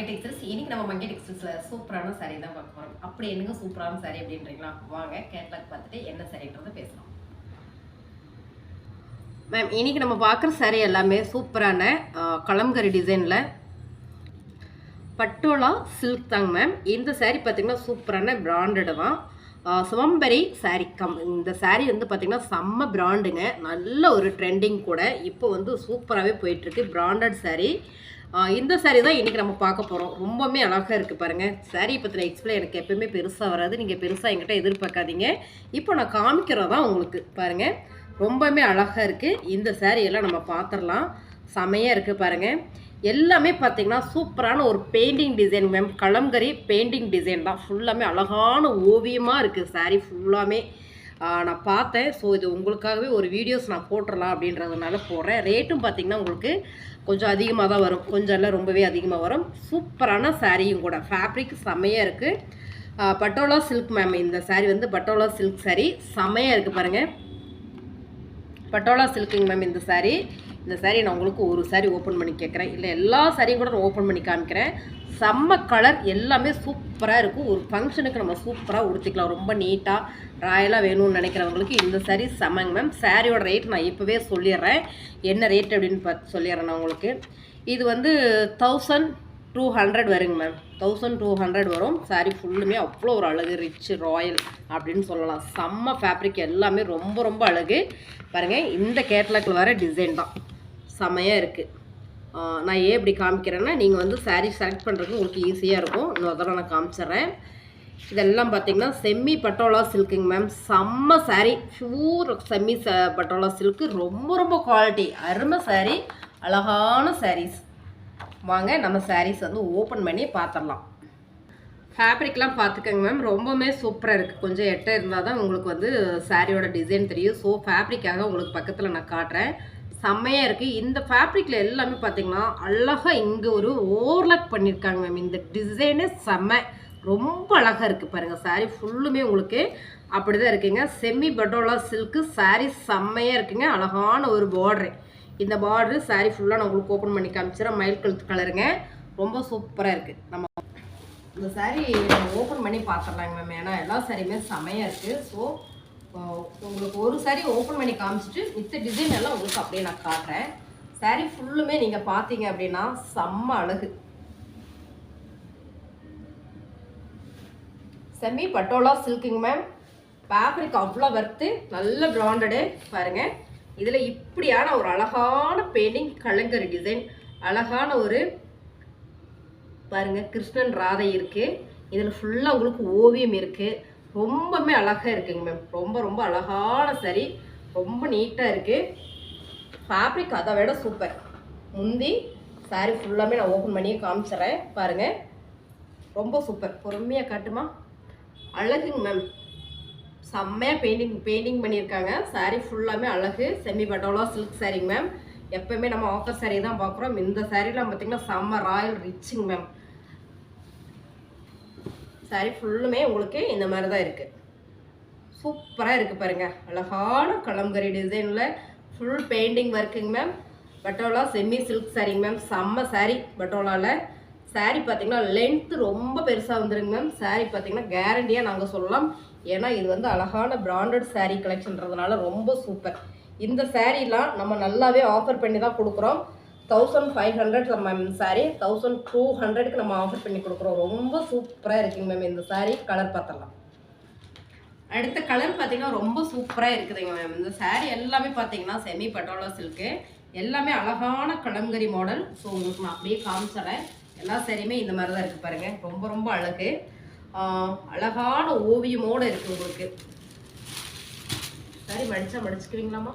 மங்கை textiles இன்னைக்கு நம்ம மங்கை டெக்ஸ்டைல்ஸில் சூப்பரான சாரீ தான் பார்க்க போகிறோம் அப்படி என்னங்க சூப்பரான சாரீ அப்படின்றீங்களா? வாங்க கேட்லாக் பார்த்துட்டு என்ன சரின்றதை பேசலாம். மேம் இன்னைக்கு நம்ம பார்க்குற saree எல்லாமே சூப்பரான கலம்கரி டிசைனில் பட்டோலா சில்க் தாங்க மேம் இந்த saree பார்த்தீங்கன்னா சூப்பரான பிராண்டடு தான் ஆஹ், சிவம்பரி கம் இந்த saree வந்து பார்த்தீங்கன்னா செம்ம பிராண்டுங்க நல்ல ஒரு ட்ரெண்டிங் கூட. இப்போ வந்து சூப்பராகவே போயிட்டுருக்கு பிராண்டட் saree. இந்த saree தான் இன்றைக்கி நம்ம பார்க்க போகிறோம் ரொம்பவுமே அழகாக இருக்குது பாருங்கள் saree பற்றின எக்ஸ்பிளை எனக்கு எப்பவுமே பெருசாக வராது. நீங்கள் பெருசாக என்கிட்ட எதிர்பார்க்காதீங்க. இப்போ நான் காமிக்கிறதான் உங்களுக்கு பாருங்கள் ரொம்பவுமே அழகாக இருக்குது இந்த சாரியெல்லாம் எல்லாம் நம்ம பார்த்துடலாம் செமையாக இருக்குது பாருங்கள் எல்லாமே பார்த்திங்கன்னா சூப்பரான ஒரு painting design ma'am Kalamkari painting design தான். ஃபுல்லாமே அழகான ஓவியமாக இருக்குது saree ஃபுல்லாமே நான் பார்த்தேன். ஸோ இது உங்களுக்காகவே ஒரு வீடியோஸ் நான் போட்டுடலாம் அப்படின்றதுனால போடுறேன். ரேட்டும் பார்த்தீங்கன்னா உங்களுக்கு கொஞ்சம் அதிகமாக தான் வரும். கொஞ்சம் எல்லாம் ரொம்பவே அதிகமாக வரும். சூப்பரான சாரியும் கூட. ஃபேப்ரிக் செம்மையாக இருக்குது பட்டோலா சில்க் மேம் இந்த சாரீ வந்து பட்டோலா சில்க் சாரீ செம்மையாக இருக்குது பாருங்கள் பட்டோலா சில்க்குங்க மேம் இந்த சாரீ இந்த saree நான் உங்களுக்கு ஒரு saree ஓப்பன் பண்ணி கேட்குறேன் இல்லை எல்லா சாரியும் கூட நான் ஓப்பன் பண்ணி காமிக்கிறேன். செம்ம கலர் எல்லாமே சூப்பராக இருக்கும். ஒரு ஃபங்க்ஷனுக்கு நம்ம சூப்பராக உடுத்திக்கலாம். ரொம்ப நீட்டாக ராயலாக வேணும்னு நினைக்கிறவங்களுக்கு இந்த saree செம்மங்க மேம் சாரியோட ரேட் நான் இப்போவே சொல்லிடுறேன். என்ன ரேட் அப்படின்னு பார்த்து சொல்லிடுறேன் நான் உங்களுக்கு. இது வந்து தௌசண்ட் டூ ஹண்ட்ரட் வருங்க மேம் தௌசண்ட் டூ ஹண்ட்ரட் வரும். சாரீ ஃபுல்லுமே அவ்வளோ ஒரு அழகு ரிச் ராயல் அப்படின்னு சொல்லலாம். செம்ம ஃபேப்ரிக் எல்லாமே ரொம்ப ரொம்ப அழகு. பாருங்கள் இந்த கேட்லாக்கில் வர டிசைன் தான். செம்மையாக இருக்குது நான் ஏன் இப்படி காமிக்கிறேன்னா நீங்கள் வந்து சாரீ செலக்ட் பண்ணுறதுக்கு உங்களுக்கு ஈஸியாக இருக்கும். இன்னொரு தடவை நான் காமிச்சிட்றேன். இதெல்லாம் பார்த்தீங்கன்னா செம்மி பட்டோலா சில்க்குங்க மேம் செம்ம சாரீ ப்யூர் செம்மி ச பட்டோலா சில்க்கு ரொம்ப ரொம்ப குவாலிட்டி அருமை சாரீ அழகான சாரீஸ் வாங்க நம்ம சாரீஸ் வந்து ஓப்பன் பண்ணி பார்த்துடலாம் ஃபேப்ரிக்லாம் பார்த்துக்கோங்க மேம் ரொம்பவுமே சூப்பராக இருக்குது கொஞ்சம் எட்ட இருந்தால் தான் உங்களுக்கு வந்து சாரியோட டிசைன் தெரியும். ஸோ ஃபேப்ரிக்காக உங்களுக்கு பக்கத்தில் நான் காட்டுறேன். செம்மையாக இருக்குது இந்த ஃபேப்ரிக்கில் எல்லாமே பார்த்தீங்கன்னா அழகாக இங்கே ஒரு ஓவர்லாக் பண்ணியிருக்காங்க மேம் இந்த டிசைனே செம்ம. ரொம்ப அழகாக இருக்குது பாருங்கள் saree ஃபுல்லுமே உங்களுக்கு அப்படி தான் இருக்குங்க. செமி பட்டோலா சில்க்கு saree செம்மையாக இருக்குங்க. அழகான ஒரு பார்டரு இந்த பார்டரு saree ஃபுல்லாக நான் உங்களுக்கு ஓப்பன் பண்ணி காமிச்சிடறேன். மயில் கழுத்து கலருங்க ரொம்ப சூப்பராக இருக்குது நம்ம இந்த சாரீ நம்ம ஓப்பன் பண்ணி பார்த்துடலாங்க மேம் ஏன்னா எல்லா சாரியுமே செமையாக இருக்குது ஸோ உங்களுக்கு ஒரு saree ஓப்பன் பண்ணி காமிச்சிட்டு மித்த டிசைன் எல்லாம் உங்களுக்கு அப்படியே நான் காட்டுறேன். சாரீ ஃபுல்லுமே நீங்கள் பார்த்தீங்க அப்படின்னா செம்ம அழகு. செமி பட்டோலா சில்க்குங்க மேம் ஃபேப்ரிக் அவ்வளோ வர்த்து நல்ல பிராண்டடு பாருங்கள் இதில் இப்படியான ஒரு அழகான பெயிண்டிங் கலங்கரி டிசைன் அழகான ஒரு பாருங்க கிருஷ்ணன் ராதை இருக்குது இதில் ஃபுல்லாக உங்களுக்கு ஓவியம் இருக்குது ரொம்பவுமே அழகாக இருக்குங்க மேம் ரொம்ப ரொம்ப அழகான சரி ரொம்ப நீட்டாக இருக்குது ஃபேப்ரிக் அதை விட சூப்பர் முந்தி சாரி ஃபுல்லாமே நான் ஓப்பன் பண்ணியே காமிச்சிட்றேன். பாருங்கள் ரொம்ப சூப்பர் பொறுமையாக காட்டுமா? அழகுங்க மேம் செம்மையாக பெயிண்டிங் பெயிண்டிங் பண்ணியிருக்காங்க. சாரீ ஃபுல்லாமே அழகு. செமி பட்டோலா சில்க் சாரீங்க மேம் எப்பவுமே நம்ம ஆஃபர் சாரீ தான் பார்க்குறோம். இந்த சாரீலாம் பார்த்தீங்கன்னா செம்ம ராயல் ரிச்சுங்க மேம் சாரீ ஃபுல்லுமே உங்களுக்கு இந்த மாதிரி தான் இருக்குது சூப்பராக இருக்குது பாருங்கள் அழகான கலம்கரி டிசைனில் ஃபுல் பெயிண்டிங் ஒர்க்குங்க மேம் பட்டோலா செமி சில்க் சாரீங்க மேம் செம்ம சாரீ பட்டோலாவில் சாரீ பார்த்தீங்கன்னா லென்த்து ரொம்ப பெருசாக வந்துருங்க மேம் சாரீ பார்த்தீங்கன்னா கேரண்டியாக நாங்கள் சொல்லலாம். ஏன்னா இது வந்து அழகான பிராண்டட் சாரீ கலெக்ஷன்றதுனால ரொம்ப சூப்பர் இந்த சாரீலாம் நம்ம நல்லாவே ஆஃபர் பண்ணி தான் கொடுக்குறோம் thousand five hundred ma'am saree thousand two ஹண்ட்ரடுக்கு நம்ம ஆஃபர் பண்ணி கொடுக்குறோம். ரொம்ப சூப்பராக இருக்குங்க மேம் இந்த சாரீ கலர் பார்த்துடலாம். அடுத்த கலர் பார்த்தீங்கன்னா ரொம்ப சூப்பராக இருக்குதுங்க மேம் இந்த சாரீ எல்லாமே பார்த்தீங்கன்னா செமி பட்டோலா சில்க்கு எல்லாமே அழகான கலம்கரி மாடல் ஸோ உங்களுக்கு நான் அப்படியே காமிச்சிடறேன். எல்லா சாரியுமே இந்த மாதிரி தான் இருக்குது பாருங்கள் ரொம்ப ரொம்ப அழகு. அழகான ஓவியமோடு இருக்குது உங்களுக்கு. சரி மடித்தா மடிச்சுக்குவீங்களாம்மா?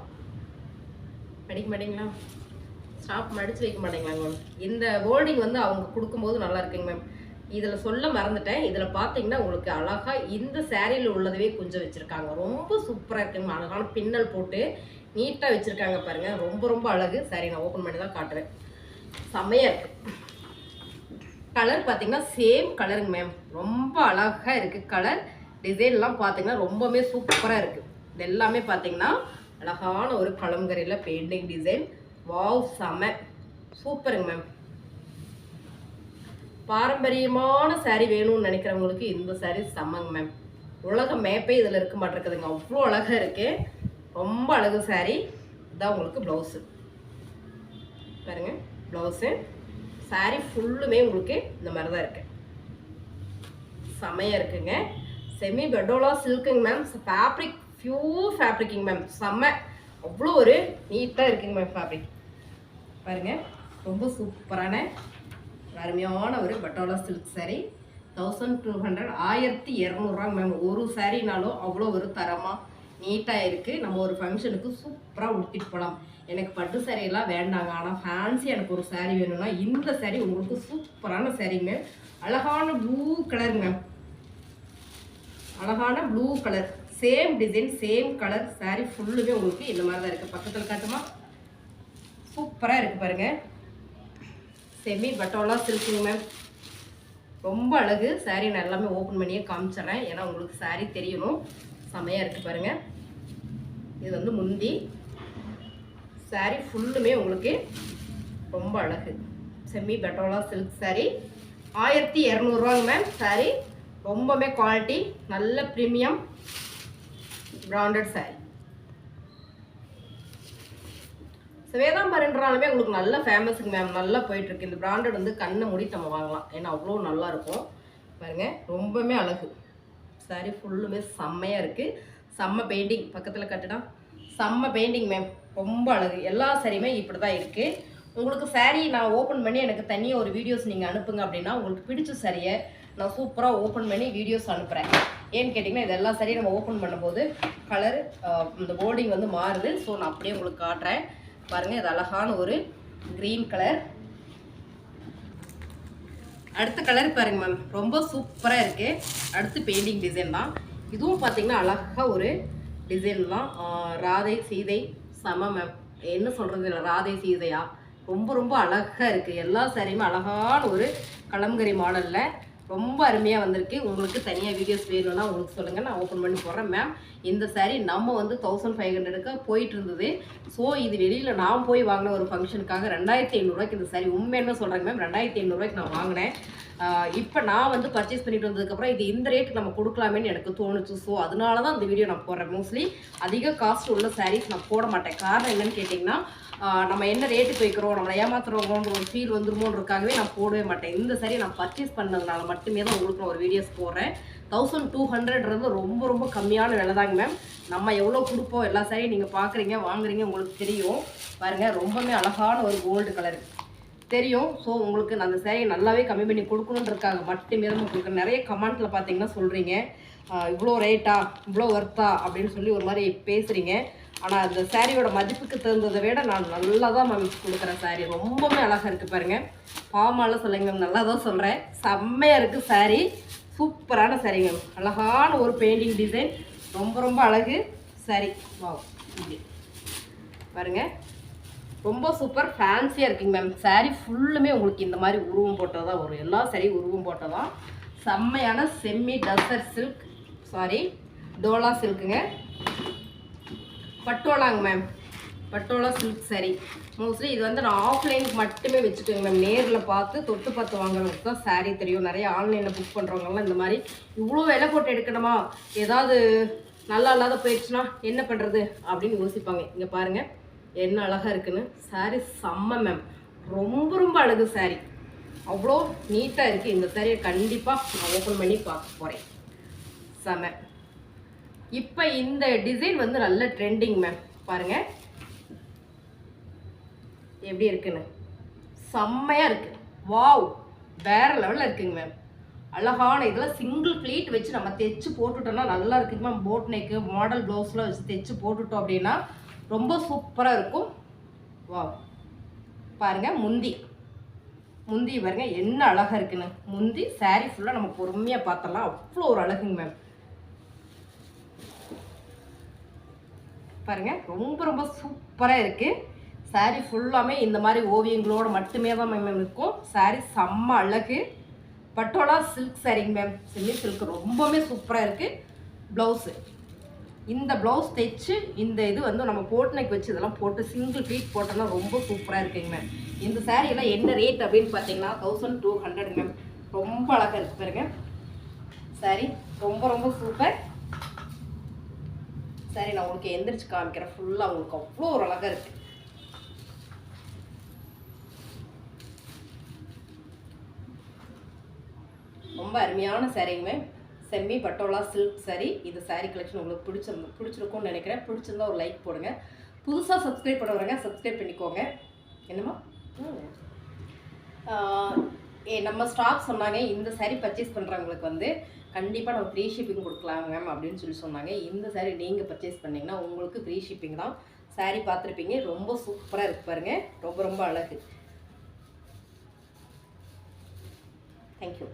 மடிக்க மாட்டீங்களா? ஸ்டாப் மடித்து வைக்க மாட்டேங்களாங்க மேம் இந்த போர்டிங் வந்து அவங்க கொடுக்கும்போது நல்லா இருக்குங்க மேம் இதில் சொல்ல மறந்துட்டேன். இதில் பார்த்தீங்கன்னா உங்களுக்கு அழகாக இந்த சேரீயில் உள்ளதவே கொஞ்சம் வச்சுருக்காங்க. ரொம்ப சூப்பராக இருக்குங்க அழகான பின்னல் போட்டு நீட்டாக வச்சுருக்காங்க பாருங்கள் ரொம்ப ரொம்ப அழகு. சரி நான் ஓப்பன் பண்ணி தான் காட்டுறேன். செம்மையாக இருக்குது கலர் பார்த்தீங்கன்னா சேம் கலருங்க மேம் ரொம்ப அழகாக இருக்குது கலர் டிசைன்லாம் பார்த்தீங்கன்னா ரொம்பவுமே சூப்பராக இருக்குது இது எல்லாமே பார்த்தீங்கன்னா அழகான ஒரு கலங்கரையில் பெயிண்டிங் டிசைன் வாவ் செம. சூப்பருங்க மேம் பாரம்பரியமான சாரீ வேணும்னு நினைக்கிறவங்களுக்கு இந்த சாரீ செம்மங்க மேம் உலக மேப்பே இதில் இருக்க மாட்டேங்குதுங்க அவ்வளோ அழகாக இருக்குது ரொம்ப அழகு சாரீ இதான் உங்களுக்கு ப்ளவுஸு பாருங்க. ப்ளவுஸு saree ஃபுல்லுமே உங்களுக்கு இந்த மாதிரி தான் இருக்கு. செமையாக இருக்குங்க. செமி பெடோலா சில்க்குங்க மேம் ஃபேப்ரிக் ஃபியூ ஃபேப்ரிக்குங்க மேம் செம்ம அவ்வளோ ஒரு நீட்டாக இருக்குங்க மேம் ஃபேப்ரிக் பாருங்க. ரொம்ப சூப்பரான அருமையான ஒரு Patola silk saree. Thousand two hundred ஆயிரத்தி இரநூறுவாங்க மேம் ஒரு சாரீனாலும் அவ்வளோ ஒரு தரமாக நீட்டாக இருக்குது நம்ம ஒரு ஃபங்க்ஷனுக்கு சூப்பராக உடுத்திட்டு போகலாம் எனக்கு பட்டு saree எல்லாம் வேண்டாங்க. ஆனால் ஃபேன்சி எனக்கு ஒரு saree வேணும்னா இந்த saree உங்களுக்கு சூப்பரான சேரீங்க அழகான ப்ளூ கலருங்க அழகான blue colour same design same colour saree ஃபுல்லுமே உங்களுக்கு இந்த மாதிரி தான் இருக்குது பக்கத்தில் காட்டுமா? சூப்பராக இருக்குது பாருங்க. செமி பட்டோலாம் சில்க்குங்க மேம் ரொம்ப அழகு. சாரீ நான் எல்லாமே ஓப்பன் பண்ணியே காமிச்சிடுறேன். ஏன்னா உங்களுக்கு சாரீ தெரியணும். செமையாக இருக்குது பாருங்க. இது வந்து முந்தி. Saree ஃபுல்லுமே உங்களுக்கு ரொம்ப அழகு செம்மி பெட்டோலா சில்க் saree. ஆயிரத்தி இரநூறுவாங்க மேம் saree. ரொம்பவே குவாலிட்டி நல்ல ப்ரீமியம் பிராண்டட் saree. ஸ்வேதாம்பரன்றாலுமே உங்களுக்கு நல்ல ஃபேமஸுங்க மேம் நல்லா போயிட்டுருக்கு. இந்த பிராண்டட் வந்து கண்ணை மூடி நம்ம வாங்கலாம். ஏன்னா அவ்வளோ நல்லா இருக்கும். பாருங்க ரொம்பவுமே அழகு. Saree ஃபுல்லுமே செம்மையாக இருக்குது செம்ம பெயிண்டிங் பக்கத்தில் கட்டுடா. செம்ம பெயிண்டிங் மேம் ரொம்ப அழகு. எல்லா சரியுமே இப்படி தான் இருக்குது உங்களுக்கு சாரீ நான் ஓப்பன் பண்ணி எனக்கு தனியாக ஒரு வீடியோஸ் நீங்கள் அனுப்புங்க அப்படின்னா உங்களுக்கு பிடிச்ச சாரியை நான் சூப்பராக ஓப்பன் பண்ணி வீடியோஸ் அனுப்புகிறேன் ஏன்னு கேட்டிங்கன்னா இது எல்லா நம்ம ஓப்பன் பண்ணும்போது கலர் இந்த போர்டிங் வந்து மாறுது. ஸோ நான் அப்படியே உங்களுக்கு காட்டுறேன். பாருங்கள் இது அழகான ஒரு க்ரீன் கலர் அடுத்த கலர் பாருங்க மேம் ரொம்ப சூப்பராக இருக்குது அடுத்து பெயிண்டிங் டிசைன் தான். இதுவும் பார்த்தீங்கன்னா அழகாக ஒரு டிசைன் தான். ராதை சீதை செம மேம் என்ன சொல்கிறது இல்லை ராதே சீதையா? ரொம்ப ரொம்ப அழகாக இருக்குது எல்லா சாரியுமே அழகான ஒரு கலம்கரி மாடலில் ரொம்ப அருமையாக வந்திருக்கு. உங்களுக்கு தனியாக வீடியோஸ் வேணும்னா உங்களுக்கு சொல்லுங்கள் நான் ஓப்பன் பண்ணி போடுறேன் மேம் இந்த சாரீ நம்ம வந்து தௌசண்ட் ஃபைவ் ஹண்ட்ரடுக்கு போயிட்டு இருந்தது ஸோ இது வெளியில் நான் போய் வாங்கின ஒரு ஃபங்க்ஷனுக்காக ரெண்டாயிரத்தி ஐநூறுரூவாய்க்கு இந்த saree உண்மையான சொல்கிறேங்க மேம் ரெண்டாயிரத்தி ஐநூறுரூவாய்க்கு நான் வாங்கினேன். இப்போ நான் வந்து பர்ச்சேஸ் பண்ணிட்டு வந்ததுக்கப்புறம் இது இந்த ரேட்டுக்கு நம்ம கொடுக்கலாமேன்னு எனக்கு தோணுச்சு. ஸோ அதனால தான் இந்த வீடியோ நான் போடுறேன். மோஸ்ட்லி அதிக காஸ்ட் உள்ள சாரீஸ் நான் போட மாட்டேன். காரணம் என்னன்னு கேட்டிங்கன்னா நம்ம என்ன ரேட்டுக்கு வைக்கிறோம் நம்மளை ஏமாத்துறவங்கன்ற ஒரு ஃபீல் வந்துருமோன்றதுக்காகவே நான் போடவே மாட்டேன். இந்த saree நான் பர்ச்சேஸ் பண்ணதுனால மட்டுமே தான் உங்களுக்கு நான் ஒரு வீடியோஸ் போடுறேன். தௌசண்ட் டூ ஹண்ட்ரட்ன்றது ரொம்ப ரொம்ப கம்மியான விலை தாங்க மேம் நம்ம எவ்வளோ கொடுப்போம் எல்லா சாரியும் நீங்கள் பார்க்குறீங்க வாங்குறீங்க உங்களுக்கு தெரியும். பாருங்கள் ரொம்பவே அழகான ஒரு கோல்டு கலர் தெரியும். ஸோ உங்களுக்கு நான் அந்த சேரீயை நல்லாவே கம்மி பண்ணி கொடுக்கணுன்றக்காக மட்டுமே தான் உங்களுக்கு நிறைய கமெண்ட்டில் பார்த்தீங்கன்னா சொல்கிறீங்க இவ்வளோ ரேட்டா இவ்வளோ ஒர்த்தா அப்படின்னு சொல்லி ஒரு மாதிரி பேசுகிறீங்க ஆனால் அந்த சாரியோட மதிப்புக்கு தகுந்ததை விட நான் நல்லா தான் மேம் கொடுக்குறேன் சாரீ ரொம்பவுமே அழகாக இருக்குது பாருங்கள் பாமால சொல்லுங்க மேம் நல்லா தான் சொல்கிறேன் செம்மையாக இருக்குது சாரீ சூப்பரான சாரீ மேம் அழகான ஒரு பெயிண்டிங் டிசைன் ரொம்ப ரொம்ப அழகு. சாரீ வா இப்படி பாருங்கள் ரொம்ப சூப்பர் ஃபேன்சியாக இருக்குங்க மேம் saree ஃபுல்லுமே உங்களுக்கு இந்த மாதிரி உருவம் போட்டது தான் வரும். எல்லா saree உருவம் போட்டதான் செம்மையான செம்மி டசர் சில்க் சாரி டோலா சில்க்குங்க பட்டோலாங்க ma'am Patola silk sari mostly இது வந்து நான் ஆஃப்லைனுக்கு மட்டுமே வச்சுக்கோங்க மேம் நேரில் பார்த்து தொட்டு பார்த்து வாங்குறவங்களுக்கு தான் சாரீ தெரியும். நிறைய ஆன்லைனில் புக் பண்ணுறவங்கலாம் இந்த மாதிரி இவ்வளோ விலை போட்டு எடுக்கணுமா? ஏதாவது நல்லா இல்லாத போயிடுச்சுன்னா என்ன பண்ணுறது அப்படின்னு யோசிப்பாங்க. இங்கே பாருங்கள் என்ன அழகாக இருக்குன்னு? saree செம்ம மேம் ரொம்ப ரொம்ப அழகு saree. அவ்வளோ நீட்டாக இருக்குது இந்த சாரியை கண்டிப்பாக நான் ஓப்பன் பண்ணி பார்க்க போகிறேன் செம. இப்போ இந்த டிசைன் வந்து நல்ல ட்ரெண்டிங் மேம் பாருங்கள் எப்படி இருக்குன்னு? செம்மையாக இருக்குது வாவ் வேற லெவலில் இருக்குங்க மேம் அழகான இதெல்லாம் சிங்கிள் ப்ளீட் வச்சு நம்ம தைச்சு போட்டுட்டோம்னா நல்லா இருக்குங்க மேம் போட் நெக்கு மாடல் ப்ளவுஸ்லாம் வச்சு தைச்சு போட்டுட்டோம் அப்படின்னா ரொம்ப சூப்பராக இருக்கும். வா பாருங்க முந்தி. முந்தி பாருங்க என்ன அழகாக இருக்குன்னு. முந்தி saree ஃபுல்லாக நம்ம பொறுமையாக பார்த்தலாம் அவ்வளோ ஒரு அழகுங்க மேம் பாருங்க ரொம்ப ரொம்ப சூப்பராக இருக்கு. saree ஃபுல்லாமே இந்த மாதிரி ஓவியங்களோட மட்டுமே தான் மேம் இருக்கும். saree செம்ம அழகு. பட்டோலா சில்க் சாரிங்க மேம் செம்மி சில்க் ரொம்பவுமே சூப்பராக இருக்குது ப்ளவுஸு இந்த ப்ளவுஸ் தைச்சு இந்த இது வந்து நம்ம போட் வச்சு இதெல்லாம் போட்டு சிங்கிள் பீட் போட்டோம்னா ரொம்ப சூப்பராக இருக்குங்க மேம் இந்த சாரீலாம் என்ன ரேட் அப்படின்னு பார்த்தீங்கன்னா தௌசண்ட் டூ ஹண்ட்ரட் மேம் ரொம்ப அழகாக இருக்கு பாருங்க. சாரி ரொம்ப ரொம்ப சூப்பர் சரி நான் உங்களுக்கு எந்திரிச்சு காமிக்கிறேன். ஃபுல்லாக உங்களுக்கு அவ்வளோ ஒரு அழகாக இருக்கு. ரொம்ப அருமையான சாரீங்க செம்மி பட்டோலா சில்க் saree. இந்த saree கலெக்ஷன் உங்களுக்கு பிடிச்சிருந்து பிடிச்சிருக்கும்னு நினைக்கிறேன். பிடிச்சிருந்தா ஒரு லைக் போடுங்க. புதுசாக சப்ஸ்கிரைப் பண்ணுறவங்க சப்ஸ்கிரைப் பண்ணிக்கோங்க. என்னம்மா? ஏ நம்ம ஸ்டாஃப் சொன்னாங்க இந்த saree பர்ச்சேஸ் பண்ணுறவங்களுக்கு வந்து கண்டிப்பாக நம்ம ஃப்ரீ ஷிப்பிங் கொடுக்கலாங்க மேம் அப்படின்னு சொல்லி சொன்னாங்க. இந்த saree நீங்கள் பர்ச்சேஸ் பண்ணிங்கன்னா உங்களுக்கு ஃப்ரீ ஷிப்பிங் தான். Saree பார்த்துருப்பீங்க. ரொம்ப சூப்பராக இருக்கு பாருங்க. ரொம்ப ரொம்ப அழகு. தேங்க்யூ